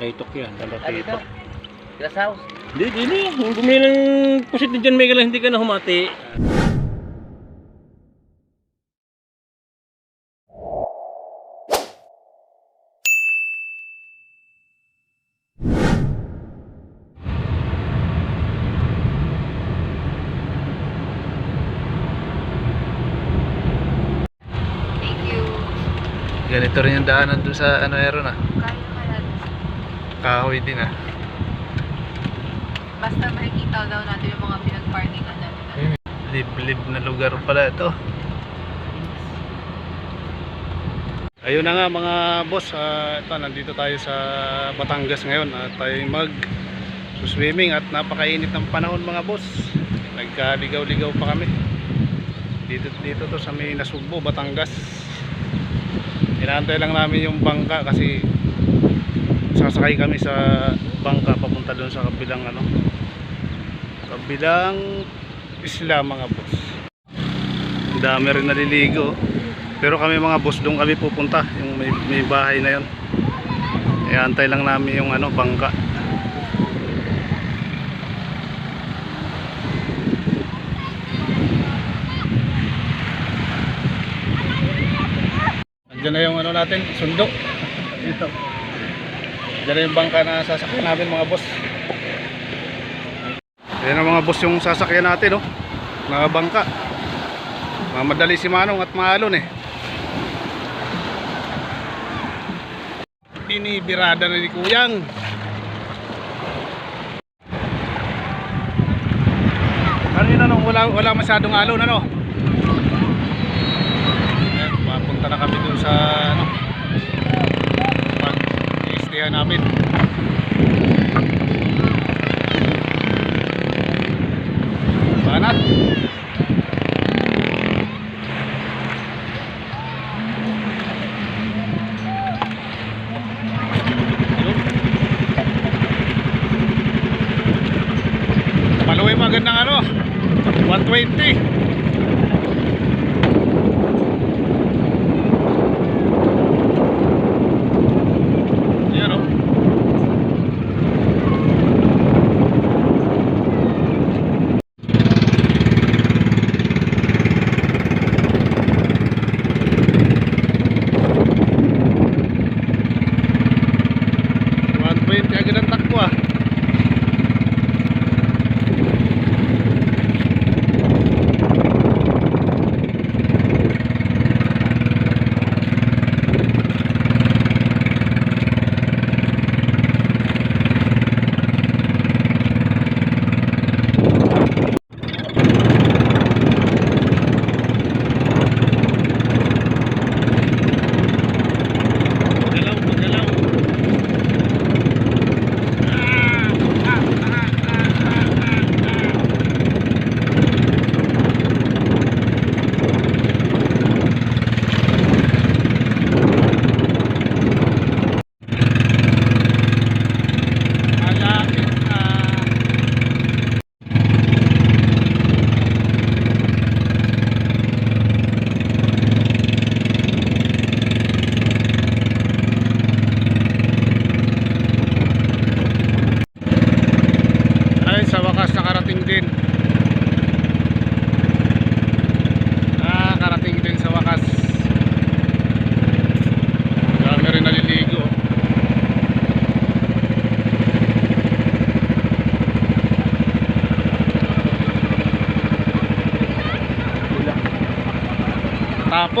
Talakaitok yan. Dito. Talakaitok. Glass house. Hindi, hindi. Kung bumili ng pusit na dyan, may kailangan hindi ka na humati. Thank you. Ganito rin yung daanan dun sa ano meron ah. Kahoy din ah. Basta makikita daw natin yung mga pinag-parkingan natin. Liblib na lugar pala ito. Ayun na nga mga boss, ah, ito, nandito tayo sa Batangas ngayon at tayo mag swimming at napakainit ng panahon mga boss. Nagkaligaw-ligaw pa kami. Dito dito to sa may Nasugbo, Batangas. Inaantay lang namin yung bangka kasi sasakay kami sa bangka papunta doon sa kabilang ano kabilang isla mga boss. Ang dami rin naliligo. Pero kami mga boss doon kami pupunta, yung may, may bahay na yon. E antay lang namin yung ano, bangka. Andiyan na yung ano natin, sundo. Dito. Andiyan na yung bangka na sasakyan namin mga boss. Ayan ang mga boss yung sasakyan natin, oh. Mga bangka. Mamadali si Manong at maalon eh. Binibirada na ni Kuyang. Kanina nung wala, wala masyadong alon ano.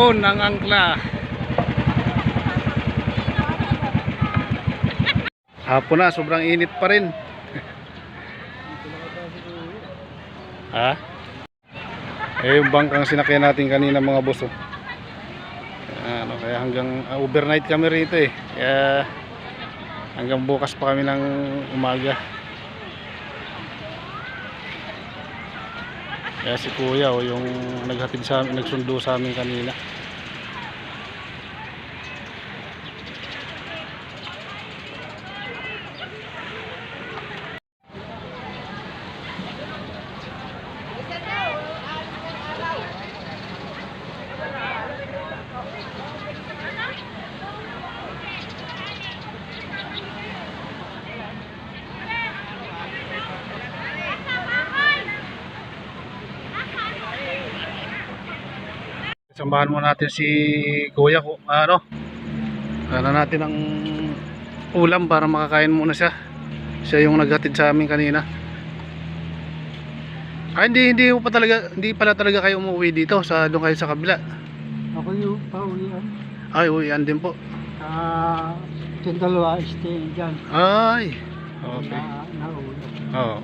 Tapon ng angkla. Hapon na, sobrang init pa rin. Ha? Eh yung bangkang sinakyan natin kanina mga boss oh. Ano, kaya hanggang ah, overnight kami rito eh. Kaya hanggang bukas pa kami ng umaga. Kaya si Kuya oh, yung naghatid sa amin, nagsundo sa amin kanina. Samahan mo natin si Kuya ko, ano? Ano natin ng ulam para makakain muna siya. Siya yung naghatid sa amin kanina. Ah, hindi hindi mo pa talaga hindi pala talaga kayo umuwi dito sa doon kayo sa kabila. Ako yung pauwian. Ay, uwian din po. Ah, yung dalawa stay dyan. Ay. Okay. Na, nauwi. Oo.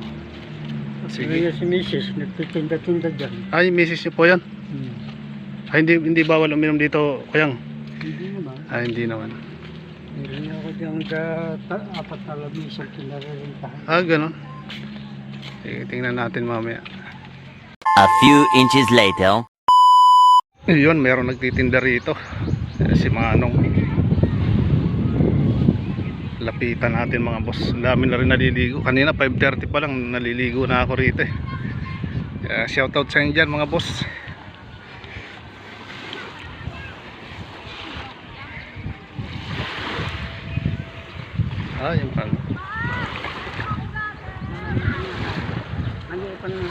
Sige. Sige. si Mrs. nagtitinda-tinda dyan. Ay, misis niyo po 'yan. Hmm. Ay, hindi hindi bawal uminom dito, kuyang. Hindi naman. Ay, hindi naman. Meron ako dyan ta- apat na lamisang kinarerintahan. Ah, ganun. Sige, tingnan natin mamaya. A few inches later. Yun, meron nagtitinda rito. Eh, Si Manong. Lapitan natin mga boss. Ang dami na rin naliligo. Kanina 5.30 pa lang naliligo na ako rito eh. Kaya shoutout sa inyo dyan mga boss. Ah, yung pala.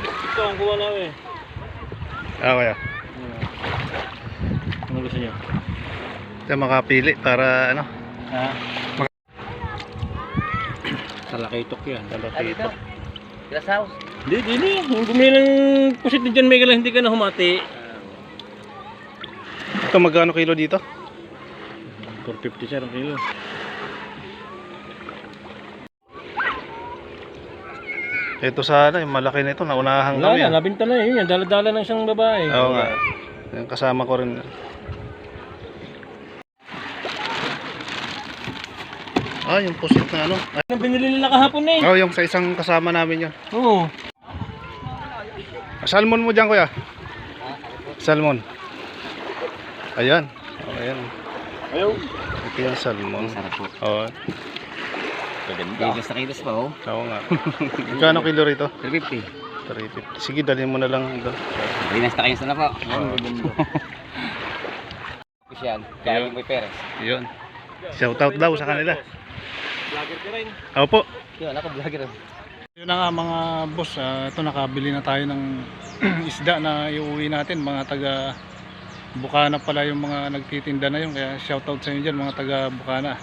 Ito ang kuha namin. Ah, kaya. Ano gusto niyo? Kaya makapili para ano. Ha? Talakitok yan. Talakitok. Hindi, hindi, hindi. Kung bumili ng pusit na dyan, may kala hindi ka na humati. Ito magkano kilo dito? 450 siya ng kilo. Ito sana, yung malaki na ito, naunahan Wala kami. na, ah. nabinta na yun. yan. Dala-dala ng isang babae. Oo nga. Yung kasama ko rin. Ah, yung pusit na ano. Ay, Ang binili nila kahapon na eh. oh, yung sa isang kasama namin yun. Oo. Salmon mo dyan, kuya. Salmon. Ayan. Oh, ayan. Ayaw. Ito yung salmon. Sarap po. Oo. Bigas na kilos pa oh. Oo nga. Magkano kilo rito? 350. 350. Sige, dalhin mo na lang doon. Bigas na kilos na po. Official. Kaya may peres. Yun. Shoutout daw sa kanila. Vlogger ka rin. Opo. Yun, ako vlogger. Yun na nga mga boss, ah, ito nakabili na tayo ng isda na iuwi natin, mga taga Bukana pala yung mga nagtitinda na yun, kaya shoutout sa inyo dyan mga taga Bukana.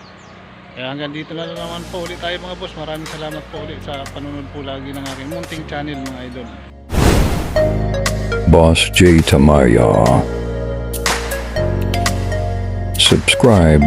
Kaya hanggang dito na naman po ulit tayo mga boss, maraming salamat po ulit sa panunod po lagi ng aking munting channel mga idol. Boss J. Tamaya. Subscribe